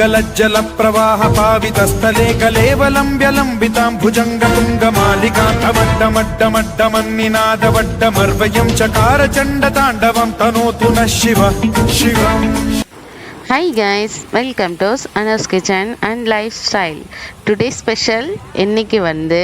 गलज्जलप्रवाहपावितस्थले कलेवलम्ब्यलम्बिताम् भुजङ्गपुङ्गमालिकान्तमड्डमड्डमड्डमन्निनादवड्डमर्वयम् चकारचण्डताण्डवम् तनोतु नः शिव शिवम् hi guys welcome to Anas kitchen and lifestyle today special இன்னைக்கு வந்து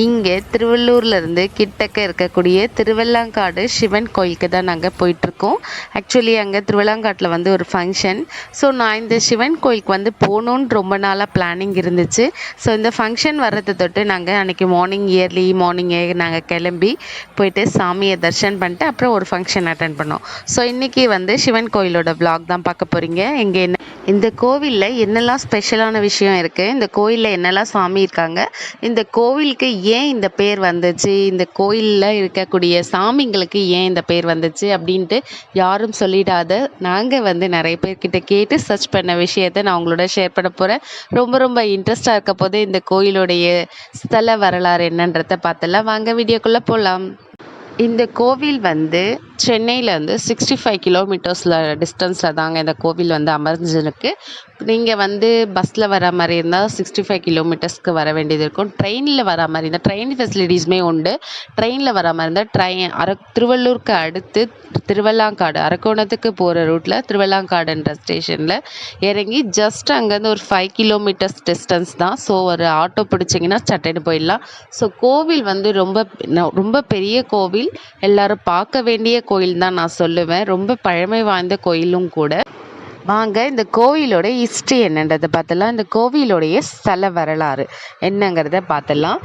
இங்கே திருவள்ளூர்லேருந்து கிட்டக்க இருக்கக்கூடிய திருவள்ளாங்காடு சிவன் கோயிலுக்கு தான் நாங்கள் போயிட்டுருக்கோம். ஆக்சுவலி அங்கே திருவல்லாங்காட்டில் வந்து ஒரு ஃபங்க்ஷன் ஸோ நான் இந்த சிவன் கோயிலுக்கு வந்து போகணுன்னு ரொம்ப நாளாக பிளானிங் இருந்துச்சு. ஸோ இந்த ஃபங்க்ஷன் வர்றது தொட்டு நாங்கள் அன்றைக்கி மார்னிங் இயர்லி மார்னிங்கே நாங்கள் கிளம்பி போயிட்டு சாமியை தரிசனம் பண்ணிட்டு அப்புறம் ஒரு ஃபங்க்ஷன் அட்டன் பண்ணோம். ஸோ இன்றைக்கி வந்து சிவன் கோயிலோட vlog தான் பார்க்க போகிறீங்க இங்கே என்ன இந்த கோவிலில் என்னெல்லாம் ஸ்பெஷலான விஷயம் இருக்குது இந்த கோயில் கோயிலில் என்னெல்லாம் சாமி இருக்காங்க? இந்த கோவிலுக்கு ஏன் இந்த பேர் வந்துச்சு? இந்த கோயிலில் இருக்கக்கூடிய சாமிங்களுக்கு ஏன் இந்த பேர் வந்துச்சு? அப்படின்ட்டு யாரும் சொல்லிடாத. நாங்கள் வந்து நிறைய பேர்கிட்ட கேட்டு சர்ச் பண்ண விஷயத்த நான் உங்களோட ஷேர் பண்ண போகிறேன் ரொம்ப ரொம்ப இன்ட்ரெஸ்டாக இருக்க போது இந்த கோயிலுடைய ஸ்தல வரலாறு என்னன்றதை பார்த்தலாம் வாங்க வீடியோக்குள்ளே போகலாம் இந்த கோவில் வந்து சென்னையில் வந்து சிக்ஸ்டி ஃபைவ் கிலோமீட்டர்ஸில் டிஸ்டன்ஸில் தாங்க இந்த கோவில் வந்து அமர்ந்துருக்கு. நீங்கள் வந்து பஸ்ஸில் வர மாதிரி இருந்தால் சிக்ஸ்டி ஃபைவ் கிலோமீட்டர்ஸ்க்கு வர வேண்டியது இருக்கும். ட்ரெயினில் வர மாதிரி இருந்தால் ட்ரெயின் ஃபெசிலிட்டிஸுமே உண்டு. ட்ரெயினில் வர மாதிரி இருந்தால் ட்ரெயின் அர திருவள்ளூருக்கு அடுத்து திருவல்லாங்காடு அரக்கோணத்துக்கு போகிற ரூட்டில் திருவல்லாங்காடுன்ற ஸ்டேஷனில் இறங்கி ஜஸ்ட் அங்கேருந்து ஒரு ஃபைவ் கிலோமீட்டர்ஸ் டிஸ்டன்ஸ் தான். ஸோ ஒரு ஆட்டோ பிடிச்சிங்கன்னா சட்டைன்னு போயிடலாம். ஸோ கோவில் வந்து ரொம்ப ந- ரொம்ப பெரிய கோவில். எல்லோரும் பார்க்க வேண்டிய கோயில் தான் நான் சொல்லுவேன். ரொம்ப பழமை வாய்ந்த கோயிலும் கூட. வாங்க இந்த கோவிலோட ஹிஸ்ட்ரி என்னன்றதை பார்த்தலாம் இந்த கோவிலோடைய ஸ்தல வரலாறு என்னங்கிறத பார்த்தலாம்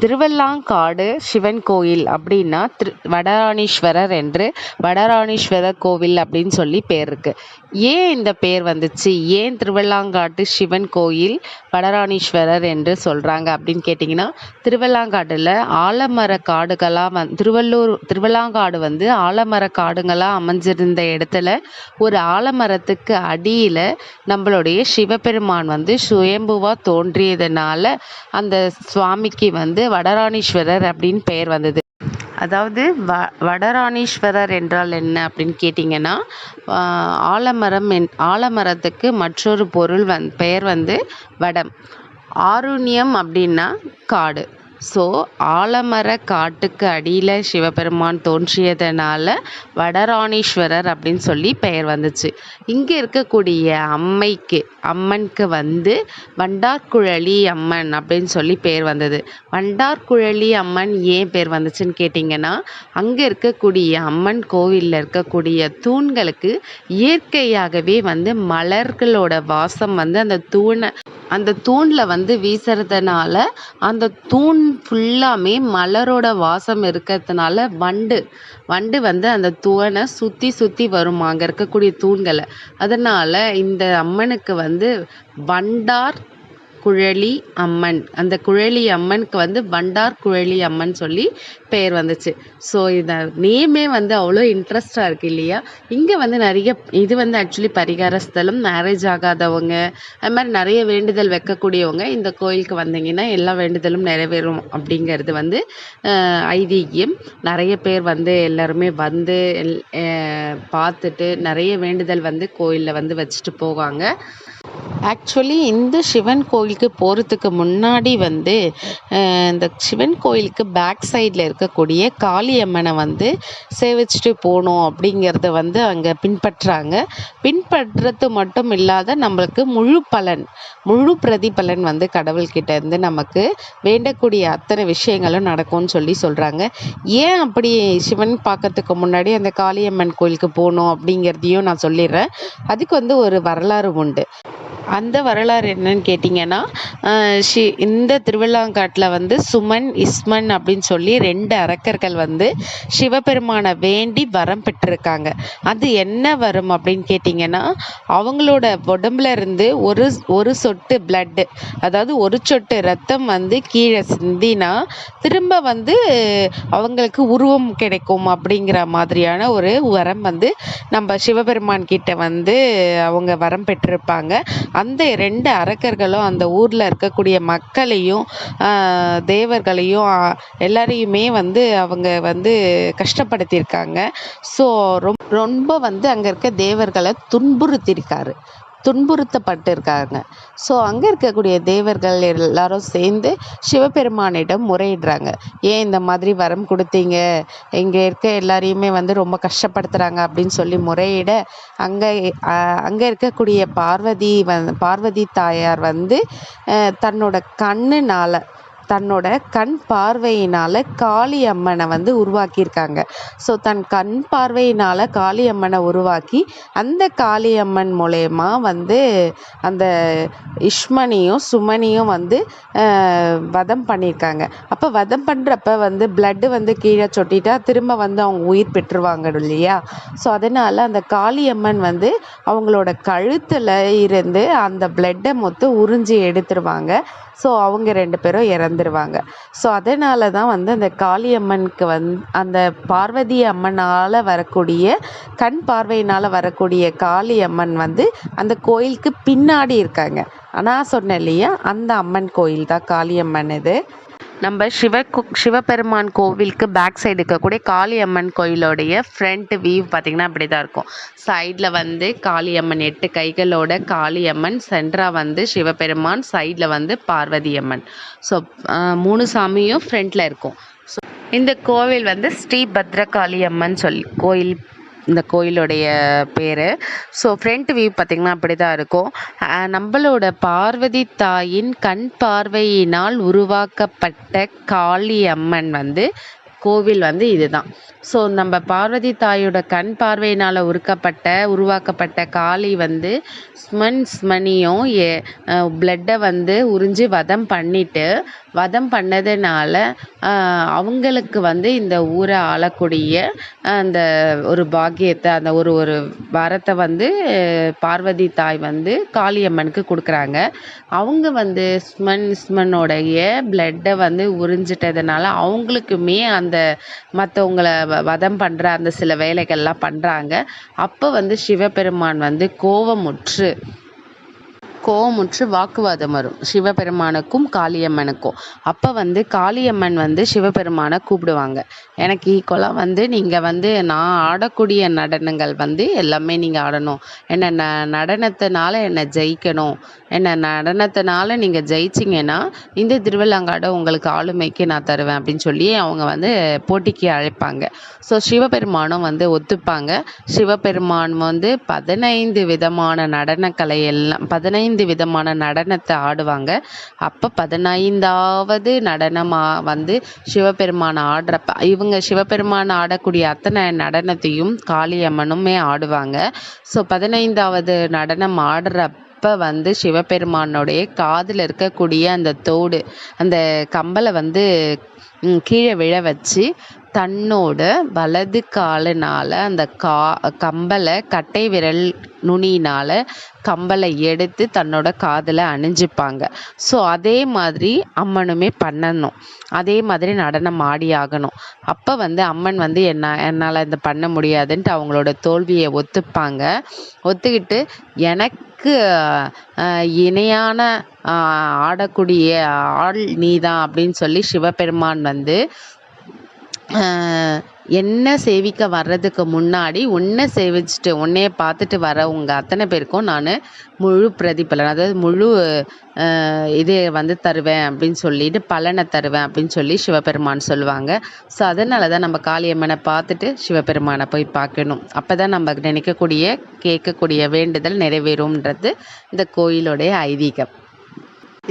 திருவல்லாங்காடு சிவன் கோயில் அப்படின்னா திரு வடராணீஸ்வரர் என்று வடராணீஸ்வரர் கோவில் அப்படின்னு சொல்லி பேர் இருக்கு. ஏன் இந்த பேர் வந்துச்சு? ஏன் திருவல்லாங்காட்டு சிவன் கோயில் வடராணீஸ்வரர் என்று சொல்கிறாங்க அப்படின்னு கேட்டிங்கன்னா திருவல்லாங்காட்டில் ஆலமர காடுகளாக வந் திருவள்ளூர் திருவல்லாங்காடு வந்து ஆலமர காடுங்களாக அமைஞ்சிருந்த இடத்துல ஒரு ஆலமரத்துக்கு அடியில் நம்மளுடைய சிவபெருமான் வந்து சுயம்புவாக தோன்றியதுனால அந்த சுவாமிக்கு வந்து வடராணீஸ்வரர் அப்படின்னு பெயர் வந்தது. அதாவது வ வடராணீஸ்வரர் என்றால் என்ன அப்படின்னு கேட்டிங்கன்னா ஆலமரம் என் ஆலமரத்துக்கு மற்றொரு பொருள் வந் பெயர் வந்து வடம். ஆருண்யம் அப்படின்னா காடு. ஸோ ஆலமர காட்டுக்கு அடியில் சிவபெருமான் தோன்றியதனால வடராணீஸ்வரர் அப்படின்னு சொல்லி பெயர் வந்துச்சு. இங்கே இருக்கக்கூடிய அம்மைக்கு அம்மனுக்கு வந்து வண்டார்குழலி அம்மன் அப்படின்னு சொல்லி பேர் வந்தது. வண்டார்குழலி அம்மன் ஏன் பேர் வந்துச்சுன்னு கேட்டிங்கன்னா அங்கே இருக்கக்கூடிய அம்மன் கோவிலில் இருக்கக்கூடிய தூண்களுக்கு இயற்கையாகவே வந்து மலர்களோட வாசம் வந்து அந்த தூணை அந்த தூணில் வந்து வீசுறதுனால அந்த தூண் ஃபுல்லாமே மலரோட வாசம் இருக்கிறதுனால வண்டு வண்டு வந்து அந்த தூணை சுற்றி சுற்றி வருமா? அங்கே இருக்கக்கூடிய தூண்களை. அதனால் இந்த அம்மனுக்கு வந்து வண்டார் குழலி அம்மன். அந்த குழலி அம்மனுக்கு வந்து வண்டார் குழலி அம்மன் சொல்லி பெயர் வந்துச்சு. ஸோ இந்த நேமே வந்து அவ்வளோ இன்ட்ரெஸ்டாக இருக்குது இல்லையா? இங்கே வந்து நிறைய இது வந்து ஆக்சுவலி பரிகார ஸ்தலம் மேரேஜ் ஆகாதவங்க அது மாதிரி நிறைய வேண்டுதல் வைக்கக்கூடியவங்க இந்த கோயிலுக்கு வந்தீங்கன்னா எல்லா வேண்டுதலும் நிறைவேறும் அப்படிங்கிறது வந்து ஐதீகியம் நிறைய பேர் வந்து எல்லாருமே வந்து எல் பார்த்துட்டு நிறைய வேண்டுதல் வந்து கோயிலில் வந்து வச்சுட்டு போவாங்க. ஆக்சுவலி இந்த சிவன் கோயிலுக்கு போகிறதுக்கு முன்னாடி வந்து இந்த சிவன் கோயிலுக்கு பேக் சைடில் இருக்கக்கூடிய காளியம்மனை வந்து சேவிச்சுட்டு போகணும் அப்படிங்கிறத வந்து அங்கே பின்பற்றுறாங்க பின்பற்றுறது மட்டும் இல்லாத நம்மளுக்கு முழு பலன் முழு பிரதிபலன் வந்து கடவுள்கிட்ட இருந்து நமக்கு வேண்டக்கூடிய அத்தனை விஷயங்களும் நடக்கும்னு சொல்லி சொல்கிறாங்க ஏன் அப்படி சிவன் பார்க்கறதுக்கு முன்னாடி அந்த காளியம்மன் கோயிலுக்கு போகணும் அப்படிங்கிறதையும் நான் சொல்லிடுறேன். அதுக்கு வந்து ஒரு வரலாறு உண்டு. அந்த வரலாறு என்னன்னு கேட்டிங்கன்னா ஷி இந்த திருவிழாங்காட்டில் வந்து சுமன் இஸ்மன் அப்படின்னு சொல்லி ரெண்டு அரக்கர்கள் வந்து சிவபெருமானை வேண்டி வரம் பெற்றிருக்காங்க. அது என்ன வரம் அப்படின்னு கேட்டிங்கன்னா அவங்களோட உடம்புல இருந்து ஒரு ஒரு சொட்டு பிளட்டு அதாவது ஒரு சொட்டு ரத்தம் வந்து கீழே சிந்தினா திரும்ப வந்து அவங்களுக்கு உருவம் கிடைக்கும் அப்படிங்கிற மாதிரியான ஒரு வரம் வந்து நம்ம சிவபெருமான் கிட்ட வந்து அவங்க வரம் பெற்றிருப்பாங்க. அந்த ரெண்டு அரக்கர்களும் அந்த ஊரில் இருக்கக்கூடிய மக்களையும் ஆஹ், தேவர்களையும் எல்லாரையுமே வந்து அவங்க வந்து கஷ்டப்படுத்தியிருக்காங்க. ஸோ ரொம்ப ரொம்ப வந்து அங்கே இருக்க தேவர்களை துன்புறுத்தியிருக்காரு. துன்புறுத்தப்பட்டிருக்காங்க. ஸோ அங்கே இருக்கக்கூடிய தேவர்கள் எல்லாரும் சேர்ந்து சிவபெருமானிடம் முறையிடுறாங்க. ஏன் இந்த மாதிரி வரம் கொடுத்தீங்க? இங்கே இருக்க எல்லாரையுமே வந்து ரொம்ப கஷ்டப்படுத்துகிறாங்க அப்படின்னு சொல்லி முறையிட அங்கே அங்கே இருக்கக்கூடிய பார்வதி வந் பார்வதி தாயார் வந்து தன்னோட கண்ணுனால தன்னோட கண் பார்வையினால் காளி அம்மனை வந்து உருவாக்கியிருக்காங்க. ஸோ தன் கண் பார்வையினால் காளி அம்மனை உருவாக்கி அந்த காளி அம்மன் மூலயமா வந்து அந்த இஷ்மனியும் சுமனியும் வந்து வதம் பண்ணியிருக்காங்க. அப்போ வதம் பண்ணுறப்ப வந்து பிளட்டு வந்து கீழே சொட்டிட்டா திரும்ப வந்து அவங்க உயிர் பெற்றுருவாங்க இல்லையா? ஸோ அதனால் அந்த காளியம்மன் வந்து அவங்களோட கழுத்தில் இருந்து அந்த பிளட்டை மொத்தம் உறிஞ்சி எடுத்துருவாங்க. ஸோ அவங்க ரெண்டு பேரும் இறந்துருவாங்க. ஸோ அதனால தான் வந்து அந்த காளியம்மனுக்கு வந் அந்த பார்வதி அம்மனால் வரக்கூடிய கண் பார்வையினால் வரக்கூடிய காளியம்மன் வந்து அந்த கோயிலுக்கு பின்னாடி இருக்காங்க. நான் சொன்னேன் இல்லையா? அந்த அம்மன் கோயில் தான் காளியம்மன் இது. நம்ம சிவ சிவபெருமான் கோவிலுக்கு பேக் சைடு இருக்கக்கூடிய காளியம்மன் கோயிலோடைய ஃப்ரண்ட் வியூ பார்த்திங்கன்னா அப்படி தான் இருக்கும் சைடில் வந்து காளியம்மன் எட்டு கைகளோட காளியம்மன் சென்ட்ரா வந்து சிவபெருமான் சைடில் வந்து பார்வதி அம்மன் ஸோ மூணு சாமியும் ஃப்ரண்ட்டில் இருக்கும். ஸோ இந்த கோவில் வந்து ஸ்ரீ பத்ரகாளி அம்மன் சொல்லி கோயில் இந்த கோயிலுடைய பேர். ஸோ ஃப்ரண்ட் வியூ பார்த்திங்கன்னா அப்படி தான் இருக்கும் நம்மளோட பார்வதி தாயின் கண் பார்வையினால் உருவாக்கப்பட்ட காளி அம்மன் வந்து கோவில் வந்து இதுதான். ஸோ நம்ம பார்வதி தாயோட கண் பார்வையினால் உருக்கப்பட்ட உருவாக்கப்பட்ட காளி வந்து ஸ்மன் ஸ்மனியும் ஏ பிளட்டை வந்து உறிஞ்சி வதம் பண்ணிட்டு வதம் பண்ணதுனால அவங்களுக்கு வந்து இந்த ஊரை ஆளக்கூடிய அந்த ஒரு பாக்கியத்தை அந்த ஒரு ஒரு வரத்தை வந்து பார்வதி தாய் வந்து காளியம்மனுக்கு கொடுக்குறாங்க. அவங்க வந்து ஸ்மன் ஸ்மனோடைய பிளட்டை வந்து உறிஞ்சிட்டதுனால அவங்களுக்குமே அந்த மற்றவங்கள வதம் பண்ணுற அந்த சில வேலைகள்லாம் பண்ணுறாங்க அப்போ வந்து சிவபெருமான் வந்து கோவமுற்று கோவமுற்று வாக்குவாதம் வரும். சிவபெருமானுக்கும் காளியம்மனுக்கும். அப்போ வந்து காளியம்மன் வந்து சிவபெருமானை கூப்பிடுவாங்க. எனக்கு ஈக்குவலாக வந்து நீங்கள் வந்து நான் ஆடக்கூடிய நடனங்கள் வந்து எல்லாமே நீங்கள் ஆடணும். என்னை ந நடனத்தினால என்னை ஜெயிக்கணும். என்னை நடனத்தினால நீங்கள் ஜெயிச்சிங்கன்னா இந்த திருவிழாங்காட உங்களுக்கு ஆளுமைக்கு நான் தருவேன் அப்படின்னு சொல்லி அவங்க வந்து போட்டிக்கு அழைப்பாங்க. ஸோ சிவபெருமானும் வந்து ஒத்துப்பாங்க. சிவபெருமான் வந்து பதினைந்து விதமான நடனக்கலை எல்லாம் பதினைந்து விதமான நடனத்தை ஆடுவாங்க. அப்போ பதினைந்தாவது நடனமாக வந்து சிவபெருமான் ஆடுறப்ப இவங்க சிவபெருமான் ஆடக்கூடிய அத்தனை நடனத்தையும் காளியம்மனுமே ஆடுவாங்க. ஸோ பதினைந்தாவது நடனம் ஆடுறப்ப அப்போ வந்து சிவபெருமானுடைய காதில் இருக்கக்கூடிய அந்த தோடு அந்த கம்பலை வந்து கீழே விழ வச்சு தன்னோட வலது காலினால் அந்த கா கம்பலை கட்டை விரல் நுனியினால் கம்பலை எடுத்து தன்னோட காதில் அணிஞ்சுப்பாங்க. ஸோ அதே மாதிரி அம்மனுமே பண்ணணும். அதே மாதிரி நடனம் ஆடி ஆகணும். அப்போ வந்து அம்மன் வந்து என்ன என்னால் இதை பண்ண முடியாதுன்ட்டு அவங்களோட தோல்வியை ஒத்துப்பாங்க. ஒத்துக்கிட்டு எனக்கு இணையான ஆடக்கூடிய ஆள் நீதான் அப்படின்னு சொல்லி சிவபெருமான் வந்து என்ன சேவிக்க வர்றதுக்கு முன்னாடி உன்னை சேவிச்சுட்டு உன்னைய பார்த்துட்டு வரவங்க அத்தனை பேருக்கும் நான் முழு பிரதிபலன் அதாவது முழு இது வந்து தருவேன் அப்படின்னு சொல்லிட்டு பலனை தருவேன் அப்படின்னு சொல்லி சிவபெருமான் சொல்லுவாங்க. ஸோ அதனால தான் நம்ம காளியம்மனை பார்த்துட்டு சிவபெருமானை போய் பார்க்கணும். அப்போ தான் நம்ம நினைக்கக்கூடிய கேட்கக்கூடிய வேண்டுதல் நிறைவேறும்ன்றது இந்த கோயிலுடைய ஐதீகம்.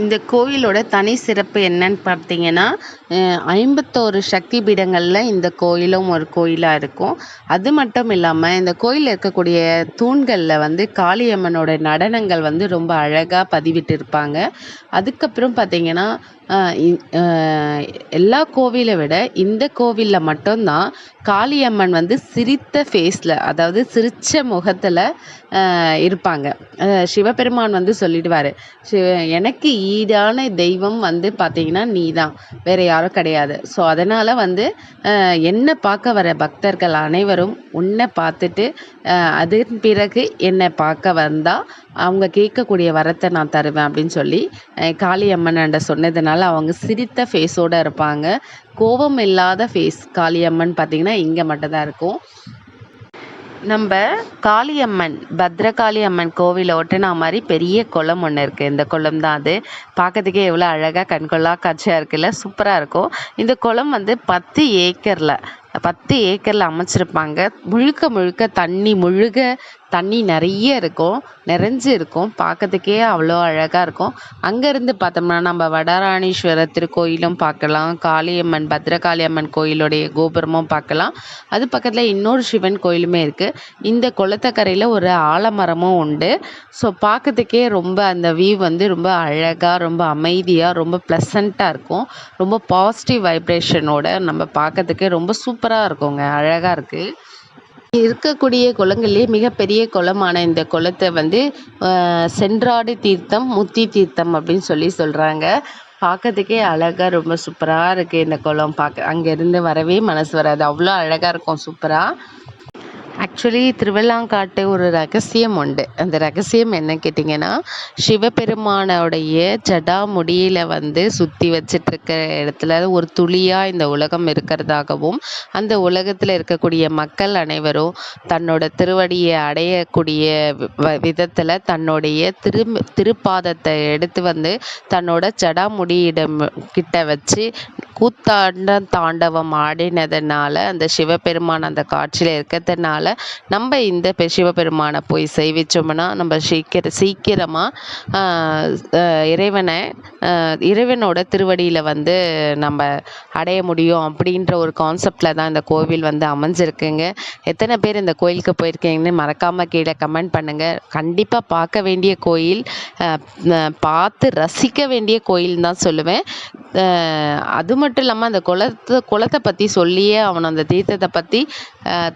இந்த கோயிலோட தனி சிறப்பு என்னன்னு பார்த்தீங்கன்னா ஐம்பத்தோரு சக்தி பீடங்களில் இந்த கோயிலும் ஒரு கோயிலாக இருக்கும். அது மட்டும் இல்லாமல் இந்த கோயிலில் இருக்கக்கூடிய தூண்களில் வந்து காளியம்மனோட நடனங்கள் வந்து ரொம்ப அழகாக பதிவிட்டு இருப்பாங்க அதுக்கப்புறம் பார்த்தீங்கன்னா எல்லா கோவிலை விட இந்த கோவிலில் மட்டும்தான் காளியம்மன் வந்து சிரித்த ஃபேஸில் அதாவது சிரித்த முகத்தில் இருப்பாங்க. சிவபெருமான் வந்து சொல்லிடுவார் சிவ எனக்கு ஈடான தெய்வம் வந்து பார்த்தீங்கன்னா நீ தான் வேறு யாரும் கிடையாது. ஸோ அதனால் வந்து என்னை பார்க்க வர பக்தர்கள் அனைவரும் உன்னை பார்த்துட்டு அதன் பிறகு என்னை பார்க்க வந்தால் அவங்க கேட்கக்கூடிய வரத்தை நான் தருவேன் அப்படின்னு சொல்லி அஹ், சொன்னதுனால அவங்க சிரித்த ஃபேஸோடு இருப்பாங்க. கோபம் இல்லாத ஃபேஸ் காளியம்மன் பார்த்திங்கன்னா இங்கே மட்டும்தான் இருக்கும். நம்ம காளியம்மன் பத்ரகாளி அம்மன் கோவிலை ஒட்டினா மாதிரி பெரிய குளம் ஒன்று இருக்குது இந்த குளம் தான் அது. பார்க்கறதுக்கே எவ்வளோ அழகாக கண்கொள்ளா காட்சியாக இருக்குல்ல? சூப்பராக இருக்கும். இந்த குளம் வந்து பத்து ஏக்கரில். பத்து ஏக்கரில் அமைச்சிருப்பாங்க. முழுக்க முழுக்க தண்ணி முழுக தண்ணி நிறைய இருக்கும் நிறைஞ்சு இருக்கும். பார்க்கறதுக்கே அவ்வளோ அழகாக இருக்கும். அங்கேருந்து பார்த்தோம்னா நம்ம வடராணீஸ்வரர் திருக்கோயிலும் பார்க்கலாம். காளியம்மன் பத்ரகாளியம்மன் கோயிலுடைய கோபுரமும் பார்க்கலாம். அது பக்கத்தில் இன்னொரு சிவன் கோயிலுமே இருக்குது இந்த குளத்தக்கரையில் ஒரு ஆலமரமும் உண்டு. ஸோ பார்க்கறதுக்கே ரொம்ப அந்த வியூ வந்து ரொம்ப அழகாக ரொம்ப அமைதியாக ரொம்ப ப்ளசண்ட்டாக இருக்கும். ரொம்ப பாசிட்டிவ் வைப்ரேஷனோட நம்ம பார்க்கறதுக்கே ரொம்ப சூப்பராக இருக்குங்க. அழகாக இருக்குது இருக்கக்கூடிய குளங்கள்லேயே மிகப்பெரிய குளமான இந்த குளத்தை வந்து சென்றாடு தீர்த்தம் முத்தி தீர்த்தம் அப்படின்னு சொல்லி சொல்கிறாங்க பார்க்கறதுக்கே அழகாக ரொம்ப சூப்பராக இருக்குது இந்த குளம். பார்க்க அங்கேருந்து வரவே மனசு வராது. அவ்வளோ அழகாக இருக்கும். சூப்பராக ஆக்சுவலி திருவெள்ளாங்காட்டு ஒரு ரகசியம் உண்டு. அந்த ரகசியம் என்ன கேட்டிங்கன்னா சிவபெருமானோடைய ஜடாமுடியில் வந்து சுற்றி வச்சிட்ருக்கிற இடத்துல ஒரு துளியாக இந்த உலகம் இருக்கிறதாகவும் அந்த உலகத்தில் இருக்கக்கூடிய மக்கள் அனைவரும் தன்னோட திருவடியை அடையக்கூடிய வ- விதத்தில் தன்னுடைய திரு திருப்பாதத்தை எடுத்து வந்து தன்னோட ஜடாமுடியிடம் கிட்ட வச்சு கூத்தாண்ட தாண்டவம் ஆடினதுனால அந்த சிவபெருமான் அந்த காட்சியில் இருக்கிறதுனால நம்ம இந்த சிவபெருமானை போய் சேவிச்சோம்னா நம்ம சீக்கிர சீக்கிரமாக இறைவனை இறைவனோட திருவடியில் வந்து நம்ம அடைய முடியும் அப்படின்ற ஒரு கான்செப்டில் தான் இந்த கோவில் வந்து அமைஞ்சிருக்குங்க. எத்தனை பேர் இந்த கோயிலுக்கு போயிருக்கீங்கன்னு மறக்காமல் கீழே கமெண்ட் பண்ணுங்கள் கண்டிப்பாக பார்க்க வேண்டிய கோயில் பார்த்து ரசிக்க வேண்டிய கோயில் தான் சொல்லுவேன். அது மட்டும் இல்லாமல் அந்த குளத்தை குளத்தை பற்றி சொல்லியே அவன் அந்த தீர்த்தத்தை பற்றி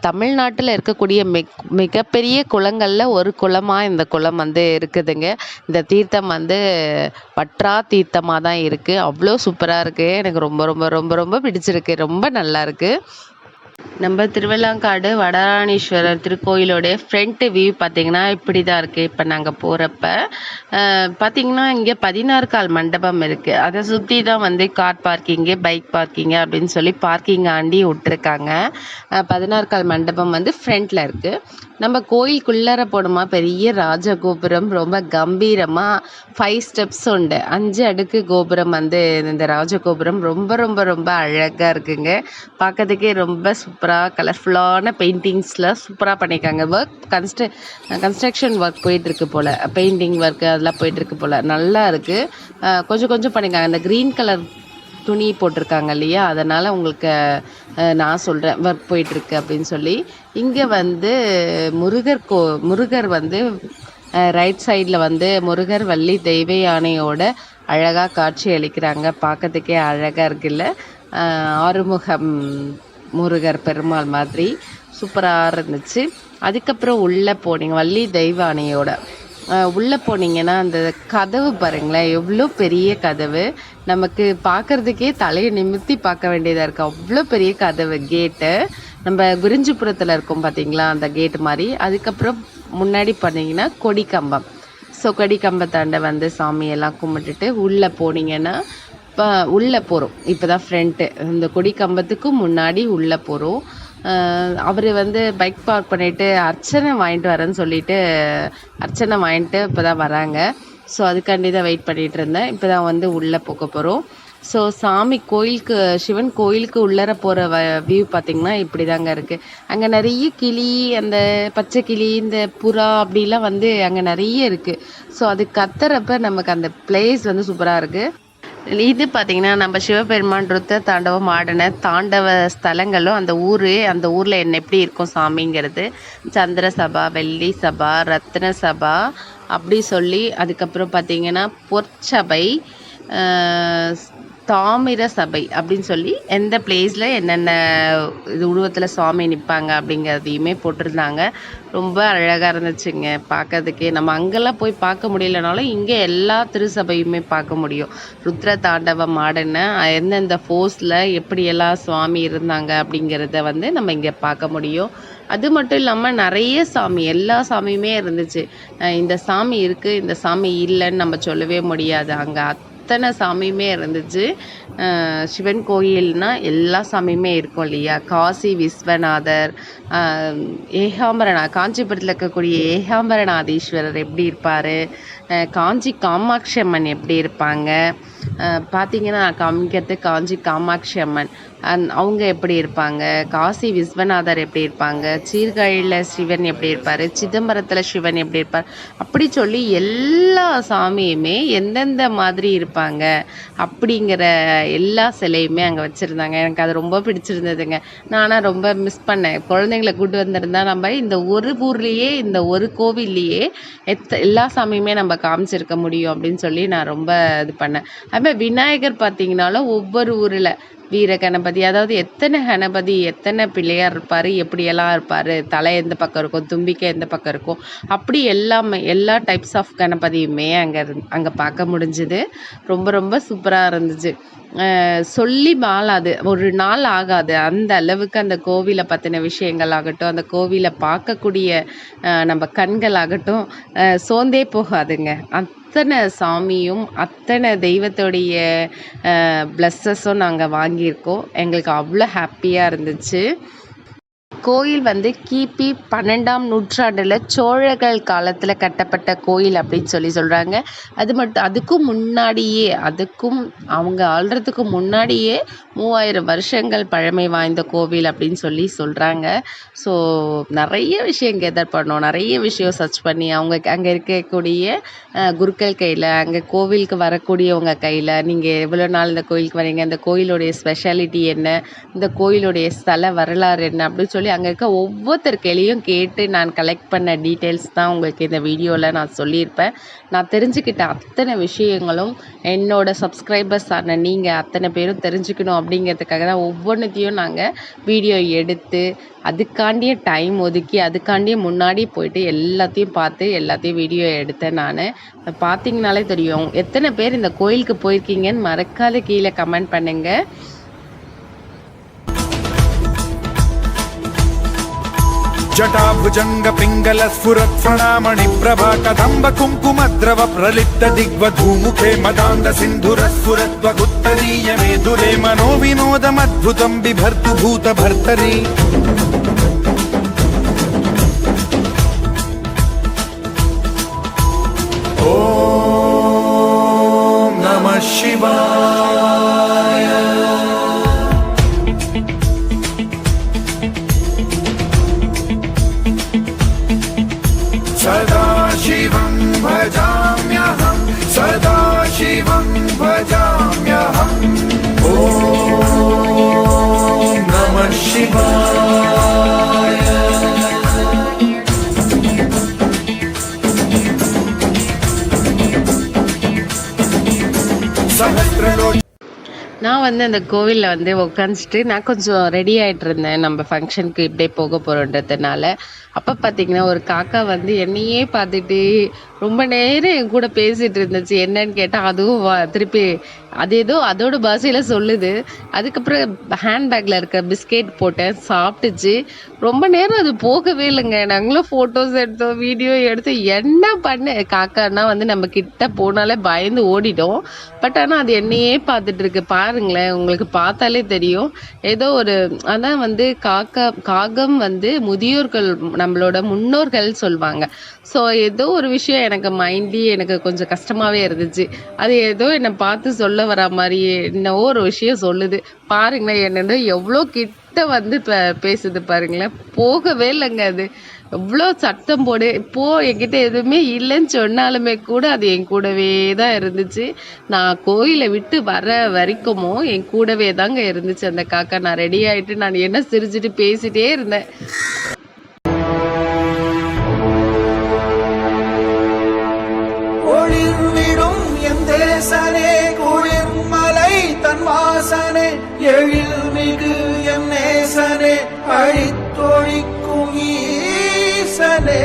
தமிழ்நாட்டில் இருக்கக்கூடிய மிக் மிகப்பெரிய குளங்களில் ஒரு குளமாக இந்த குளம் வந்து இருக்குதுங்க. இந்த தீர்த்தம் வந்து வற்றா தீர்த்தமாக தான் இருக்குது அவ்வளோ சூப்பராக இருக்குது எனக்கு ரொம்ப ரொம்ப ரொம்ப ரொம்ப பிடிச்சிருக்கு. ரொம்ப நல்லா இருக்குது நம்ம திருவெள்ளாங்காடு வடராணீஸ்வரர் திருக்கோயிலோடைய ஃப்ரண்ட் வியூ பார்த்தீங்கன்னா இப்படி தான் இருக்குது இப்போ நாங்கள் போகிறப்ப பார்த்தீங்கன்னா இங்கே பதினாறு கால் மண்டபம் இருக்குது அதை சுற்றி தான் வந்து கார் பார்க்கிங்கு பைக் பார்க்கிங்கு அப்படின்னு சொல்லி பார்க்கிங் ஆண்டி விட்டுருக்காங்க. பதினாறு கால் மண்டபம் வந்து ஃப்ரண்ட்டில் இருக்குது நம்ம கோயிலுக்குள்ளார போனோமா பெரிய ராஜகோபுரம் ரொம்ப கம்பீரமாக ஃபைவ் ஸ்டெப்ஸ் உண்டு. அஞ்சு அடுக்கு கோபுரம் வந்து இந்த ராஜகோபுரம். ரொம்ப ரொம்ப ரொம்ப அழகாக இருக்குங்க. பார்க்கறதுக்கே ரொம்ப சூப்பராக கலர்ஃபுல்லான பெயிண்டிங்ஸ்லாம் சூப்பராக பண்ணியிருக்காங்க ஒர்க் கன்ஸ்ட்ர கன்ஸ்ட்ரக்ஷன் ஒர்க் போயிட்டுருக்கு போல். பெயிண்டிங் ஒர்க் அதெல்லாம் போயிட்டுருக்கு போல். நல்லா இருக்குது கொஞ்சம் கொஞ்சம் பண்ணியிருக்காங்க அந்த க்ரீன் கலர் துணி போட்டிருக்காங்க இல்லையா? அதனால் உங்களுக்கு நான் சொல்கிறேன் ஒர்க் போயிட்டுருக்கு அப்படின்னு சொல்லி. இங்கே வந்து முருகர் கோ முருகர் வந்து ரைட் சைடில் வந்து முருகர் வள்ளி தெய்வ யானையோட அழகாக காட்சி அளிக்கிறாங்க. பார்க்கறதுக்கே அழகாக இருக்குல்ல. ஆறுமுகம் முருகர் பெருமாள் மாதிரி. சூப்பராக இருந்துச்சு. அதுக்கப்புறம் உள்ளே போனீங்க வள்ளி தெய்வ யானையோட. உள்ளே போனீங்கன்னா அந்த கதவு பாருங்களேன் எவ்வளோ பெரிய கதவு. நமக்கு பார்க்கறதுக்கே தலையை நிமித்தி பார்க்க வேண்டியதாக இருக்குது அவ்வளோ பெரிய கதவு கேட்டு. நம்ம குறிஞ்சிபுரத்தில் இருக்கோம் பார்த்தீங்களா அந்த கேட்டு மாதிரி. அதுக்கப்புறம் முன்னாடி பார்த்தீங்கன்னா கொடி கம்பம் ஸோ கொடி கம்பத்தாண்ட வந்து சாமியெல்லாம் கும்பிட்டுட்டு உள்ளே போனீங்கன்னா இப்போ உள்ளே போகிறோம் இப்போ தான் ஃப்ரண்ட்டு இந்த கொடி கம்பத்துக்கு முன்னாடி உள்ளே போகிறோம் அவர் வந்து பைக் பார்க் பண்ணிட்டு அர்ச்சனை வாங்கிட்டு வரேன்னு சொல்லிட்டு அர்ச்சனை வாங்கிட்டு இப்போ தான் வராங்க. ஸோ அதுக்காண்டி தான் வெயிட் பண்ணிட்டு இருந்தேன். இப்போ தான் வந்து உள்ளே போக போகிறோம் ஸோ சாமி கோயிலுக்கு சிவன் கோயிலுக்கு உள்ளர போகிற வ வியூ பார்த்திங்கன்னா இப்படி தாங்க இருக்குது அங்கே நிறைய கிளி அந்த பச்சை கிளி இந்த புறா அப்படிலாம் வந்து அங்கே நிறைய இருக்குது ஸோ அது கத்துறப்ப நமக்கு அந்த பிளேஸ் வந்து சூப்பராக இருக்குது இது பார்த்திங்கன்னா நம்ம சிவபெருமான் ருத்த தாண்டவம் ஆடின தாண்டவ ஸ்தலங்களும் அந்த ஊர் அந்த ஊரில் என்ன எப்படி இருக்கும் சாமிங்கிறது. சந்திர சபா வெள்ளி சபா ரத்ன சபா அப்படி சொல்லி அதுக்கப்புறம் பார்த்திங்கன்னா பொற்சபை தாமிர சபை அப்படின்னு சொல்லி எந்த பிளேஸில் என்னென்ன இது உருவத்தில் சுவாமி நிற்பாங்க அப்படிங்கிறதையுமே போட்டிருந்தாங்க. ரொம்ப அழகாக இருந்துச்சுங்க பார்க்கறதுக்கே. நம்ம அங்கெல்லாம் போய் பார்க்க முடியலனாலும் இங்கே எல்லா திருசபையுமே பார்க்க முடியும். ருத்ர தாண்டவம் ஆடின எந்தெந்த ஃபோர்ஸில் எப்படியெல்லாம் சுவாமி இருந்தாங்க அப்படிங்கிறத வந்து நம்ம இங்கே பார்க்க முடியும். அது மட்டும் இல்லாமல் நிறைய சாமி எல்லா சாமியுமே இருந்துச்சு. இந்த சாமி இருக்குது இந்த சாமி இல்லைன்னு நம்ம சொல்லவே முடியாது. அங்கே அத்தனை சாமியுமே இருந்துச்சு. சிவன் கோயில்னா எல்லா சாமியுமே இருக்கும் இல்லையா? காசி விஸ்வநாதர் அஹ் ஏகாம்பரநா காஞ்சிபுரத்தில் இருக்கக்கூடிய ஏகாம்பரநாதீஸ்வரர் எப்படி இருப்பார்? காஞ்சி காமாட்சி அம்மன் எப்படி இருப்பாங்க? பார்த்தீங்கன்னா காமிக்கிறது காஞ்சி காமாட்சி அம்மன். அந் அவங்க எப்படி இருப்பாங்க? காசி விஸ்வநாதர் எப்படி இருப்பாங்க? சீர்காழியில் சிவன் எப்படி இருப்பார்? சிதம்பரத்தில் சிவன் எப்படி இருப்பார்? அப்படி சொல்லி எல்லா சாமியுமே எந்தெந்த மாதிரி இருப்பாங்க அப்படிங்கிற எல்லா சிலையுமே அங்கே வச்சுருந்தாங்க. எனக்கு அது ரொம்ப பிடிச்சிருந்ததுங்க. நானாக ரொம்ப மிஸ் பண்ணேன். குழந்தைங்கள கூட்டு வந்திருந்தா நம்ம இந்த ஒரு ஊர்லேயே இந்த ஒரு கோவில்லையே எத்த எல்லா சாமியுமே நம்ம காமிச்சிருக்க முடியும் அப்படின்னு சொல்லி நான் ரொம்ப இது பண்ணேன். அதுமாதிரி விநாயகர் பார்த்தீங்கன்னாலும் ஒவ்வொரு ஊரில் வீர கணபதி அதாவது எத்தனை கணபதி எத்தனை பிள்ளையார் இருப்பார் எப்படியெல்லாம் இருப்பார் தலை எந்த பக்கம் இருக்கும் தும்பிக்கை எந்த பக்கம் இருக்கும் அப்படி எல்லாமே எல்லா டைப்ஸ் ஆஃப் கணபதியுமே அங்கே அங்கே பார்க்க முடிஞ்சுது. ரொம்ப ரொம்ப சூப்பராக இருந்துச்சு. சொல்லி மாளாது ஒரு நாள் ஆகாது. அந்த அளவுக்கு அந்த கோவிலை பற்றின விஷயங்கள் ஆகட்டும் அந்த கோவிலை பார்க்கக்கூடிய நம்ம கண்கள் ஆகட்டும் சோர்ந்தே போகாதுங்க. அத்தனை சாமியும் அத்தனை தெய்வத்தோடைய ப்ளஸ்ஸஸும் நாங்கள் வாங்கியிருக்கோம். எங்களுக்கு அவ்வளோ ஹாப்பியாக இருந்துச்சு. கோயில் வந்து கிபி பன்னெண்டாம் நூற்றாண்டில் சோழர்கள் காலத்தில் கட்டப்பட்ட கோயில் அப்படின்னு சொல்லி சொல்கிறாங்க அது மட்டும் அதுக்கும் முன்னாடியே அதுக்கும் அவங்க ஆள்றதுக்கு முன்னாடியே மூவாயிரம் வருஷங்கள் பழமை வாய்ந்த கோவில் அப்படின்னு சொல்லி சொல்கிறாங்க ஸோ நிறைய விஷயம் கெதர் பண்ணோம். நிறைய விஷயம் சர்ச் பண்ணி அவங்க அங்கே இருக்கக்கூடிய குருக்கள் கையில் அங்கே கோவிலுக்கு வரக்கூடியவங்க கையில் நீங்கள் எவ்வளோ நாள் இந்த கோயிலுக்கு வரீங்க இந்த கோயிலுடைய ஸ்பெஷாலிட்டி என்ன இந்த கோயிலுடைய ஸ்தல வரலாறு என்ன அப்படின்னு சொல்லி அங்கே இருக்க ஒவ்வொருத்தர் கையிலையும் கேட்டு நான் கலெக்ட் பண்ண டீட்டெயில்ஸ் தான் உங்களுக்கு இந்த வீடியோவில் நான் சொல்லியிருப்பேன். நான் தெரிஞ்சுக்கிட்ட அத்தனை விஷயங்களும் என்னோட சப்ஸ்கிரைபர்ஸ் ஆன நீங்கள் அத்தனை பேரும் தெரிஞ்சுக்கணும் அப்படிங்கிறதுக்காக தான் ஒவ்வொன்றுத்தையும் நாங்கள் வீடியோ எடுத்து அதுக்காண்டியே டைம் ஒதுக்கி அதுக்காண்டியே முன்னாடி போயிட்டு எல்லாத்தையும் பார்த்து எல்லாத்தையும் வீடியோ எடுத்தேன் நான். பார்த்தீங்கனாலே தெரியும். எத்தனை பேர் இந்த கோயிலுக்கு போயிருக்கீங்கன்னு மறக்காத கீழே கமெண்ட் பண்ணுங்கள் జటాభుజంగ పింగళ స్ఫురత్ఫణామణి ప్రభా కదంబ కుంకుమ ద్రవ ప్రలిప్త దిగ్వ ధూముఖే మదాంద సింధుర స్ఫురత్వ గుత్తరీయ మేధురే మనో వినోదమద్భుతం బిభర్తు భూత భర్తరీ ఓం నమ శివా நான் வந்து அந்த கோவிலில் வந்து உட்காந்துட்டு நான் கொஞ்சம் ரெடி ஆகிட்டு இருந்தேன். நம்ம ஃபங்க்ஷனுக்கு இப்படியே போக போகிறோன்றதுனால அப்போ பார்த்தீங்கன்னா ஒரு காக்கா வந்து என்னையே பார்த்துட்டு ரொம்ப நேரம் என் கூட பேசிகிட்டு இருந்துச்சு. என்னன்னு கேட்டால் அதுவும் வா- திருப்பி அது ஏதோ அதோட பாஷையில் சொல்லுது. அதுக்கப்புறம் ஹேண்ட்பேக்கில் இருக்க பிஸ்கெட் போட்டேன் சாப்பிட்டுச்சு. ரொம்ப நேரம் அது போகவே இல்லைங்க. நாங்களும் ஃபோட்டோஸ் எடுத்தோம் வீடியோ எடுத்து என்ன பண்ண காக்கான்னா வந்து நம்ம கிட்ட போனாலே பயந்து ஓடிட்டோம். பட் ஆனால் அது என்னையே பார்த்துட்டு இருக்கு. பாருங்களேன் உங்களுக்கு பார்த்தாலே தெரியும். ஏதோ ஒரு அதான் வந்து காக்கா காகம் வந்து முதியோர்கள் நம்மளோட முன்னோர்கள் சொல்லுவாங்க ஸோ ஏதோ ஒரு விஷயம் எனக்கு மைண்ட்லி எனக்கு கொஞ்சம் கஷ்டமாவே இருந்துச்சு. அது ஏதோ என்னை பார்த்து சொல்ல வர மாதிரி என்னவோ ஒரு விஷயம் சொல்லுது. பாருங்களேன் என்னென்ன எவ்வளோ கிட்ட வந்து பேசுது பாருங்களேன். போகவே இல்லைங்க அது. எவ்வளோ சத்தம் போடு இப்போ என்கிட்ட எதுவுமே இல்லைன்னு சொன்னாலுமே கூட அது என் கூடவே தான் இருந்துச்சு. நான் கோயிலை விட்டு வர வரைக்குமோ என் கூடவே தாங்க இருந்துச்சு அந்த காக்கா. நான் ரெடி ஆயிட்டு நான் என்ன சிரிச்சுட்டு பேசிட்டே இருந்தேன். வாசனே எழில் மிகு என் நேசனே அழித்தொழிக்கும் ஈசனே.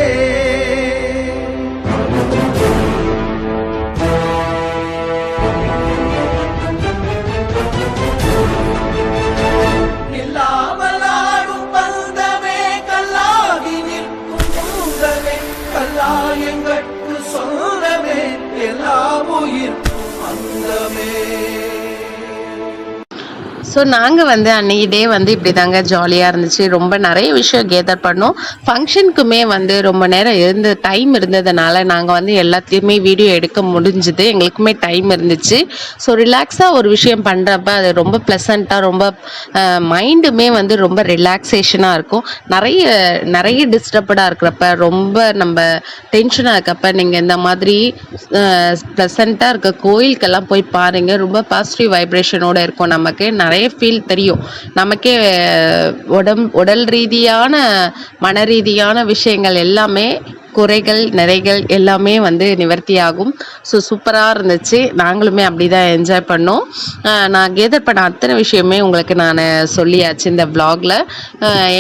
ஸோ நாங்கள் வந்து அன்னைக்கு டே வந்து இப்படி தாங்க ஜாலியாக இருந்துச்சு. ரொம்ப நிறைய விஷயம் கேதர் பண்ணோம். ஃபங்க்ஷனுக்குமே வந்து ரொம்ப நேரம் இருந்த டைம் இருந்ததுனால நாங்கள் வந்து எல்லாத்தையுமே வீடியோ எடுக்க முடிஞ்சுது. எங்களுக்குமே டைம் இருந்துச்சு. ஸோ ரிலாக்ஸாக ஒரு விஷயம் பண்ணுறப்ப அது ரொம்ப ப்ளசண்ட்டாக ரொம்ப மைண்டுமே வந்து ரொம்ப ரிலாக்ஸேஷனாக இருக்கும். நிறைய நிறைய டிஸ்டர்படாக இருக்கிறப்ப ரொம்ப நம்ம டென்ஷனாக இருக்கப்ப நீங்கள் இந்த மாதிரி ப்ளசண்ட்டாக இருக்க கோயிலுக்கெல்லாம் போய் பாருங்கள் ரொம்ப பாசிட்டிவ் வைப்ரேஷனோடு இருக்கும் நமக்கு. நிறைய ஃபீல் தெரியும். நமக்கே உடம் உடல் ரீதியான மன ரீதியான விஷயங்கள் எல்லாமே குறைகள் நிறைகள் எல்லாமே வந்து நிவர்த்தியாகும். ஸோ சூப்பராக இருந்துச்சு. நாங்களுமே அப்படி தான் என்ஜாய் பண்ணோம் நான் கேதர் பண்ண அத்தனை விஷயமே உங்களுக்கு நான் சொல்லியாச்சு இந்த vlogல.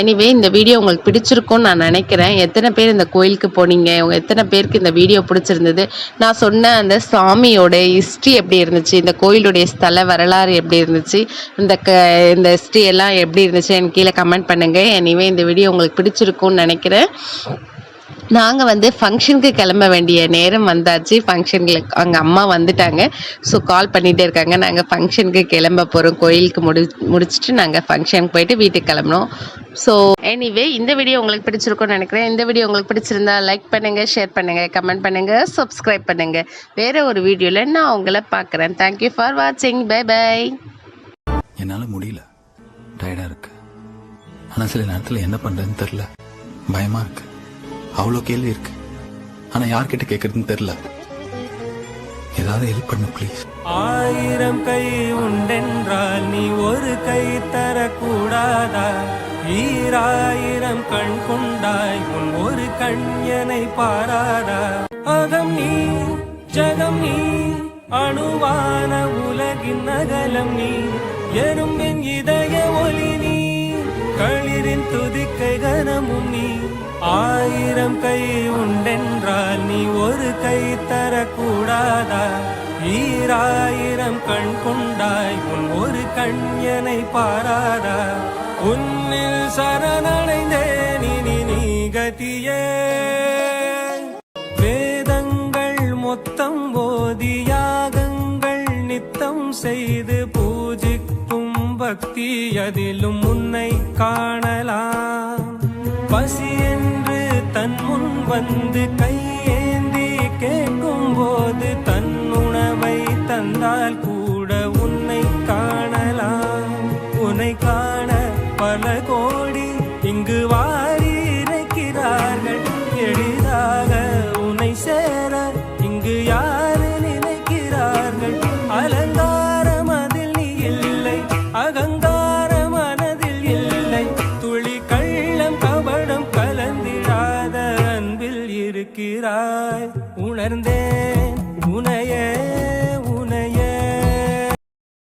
எனிவே இந்த வீடியோ உங்களுக்கு பிடிச்சிருக்கும்னு நான் நினைக்கிறேன். எத்தனை பேர் இந்த கோயிலுக்கு போனீங்க? எத்தனை பேருக்கு இந்த வீடியோ பிடிச்சிருந்தது? நான் சொன்ன அந்த சாமியோட ஹிஸ்ட்ரி எப்படி இருந்துச்சு? இந்த கோயிலுடைய ஸ்தல வரலாறு எப்படி இருந்துச்சு? இந்த க இந்த ஹிஸ்ட்ரி எல்லாம் எப்படி இருந்துச்சு? எனக்கு கீழே கமெண்ட் பண்ணுங்கள் எனிவே இந்த வீடியோ உங்களுக்கு பிடிச்சிருக்கும்னு நினைக்கிறேன். நாங்கள் வந்து ஃபங்க்ஷனுக்கு கிளம்ப வேண்டிய நேரம் வந்தாச்சு. ஃபங்க்ஷனில் அங்கே அம்மா வந்துட்டாங்க. ஸோ கால் பண்ணிகிட்டே இருக்காங்க. நாங்கள் ஃபங்க்ஷனுக்கு கிளம்ப போகிறோம் கோயிலுக்கு முடி முடிச்சுட்டு நாங்கள் ஃபங்க்ஷனுக்கு போயிட்டு வீட்டுக்கு கிளம்புனோம். ஸோ எனிவே இந்த வீடியோ உங்களுக்கு பிடிச்சிருக்கும்னு நினைக்கிறேன். இந்த வீடியோ உங்களுக்கு பிடிச்சிருந்தா லைக் பண்ணுங்கள் ஷேர் பண்ணுங்கள் கமெண்ட் பண்ணுங்கள் சப்ஸ்கிரைப் பண்ணுங்கள் வேறு ஒரு வீடியோவில் நான் உங்களை பார்க்குறேன். தேங்க்யூ ஃபார் வாட்சிங் பை பை என்னால் முடியல. டயர்டாக இருக்கு. ஆனால் சில நேரத்தில் என்ன பண்ணுறதுன்னு தெரில பயமாக இருக்குது அவ்வளோ கேள்வி இருக்கு. ஆனா யார்கிட்ட கேட்கறதுன்னு தெரியல. ஏதாவது ஹெல்ப் பண்ணு ப்ளீஸ் ஆயிரம் கை உண்டென்றால் நீ ஒரு கை தரக்கூடாதா? ஈராயிரம் கண் கொண்டாய் உன் ஒரு கண்யனை பாராதா? அகம் நீ ஜகம் நீ அணுவான உலகின் அகலம் நீ எறும்பின் இதயம் துதிக்கை கனமும் நீ. ஆயிரம் கை உண்டென்றால் நீ ஒரு கை தரக்கூடாதா? ஈராயிரம் கண் கொண்டாய் உன் ஒரு கண்யனை பாராதா? உன்னில் சரணடைந்தேன் இனி நீ கதியே. வேதங்கள் மொத்தம் ஓதி யாகங்கள் நித்தம் செய்து பக்தி அதிலும் உன்னை காணலாம். பசி என்று தன் முன் வந்து கையேந்தி கேட்கும் போது தன் உணவை தந்தால் கூட உன்னை காணலாம். உன்னை காண பல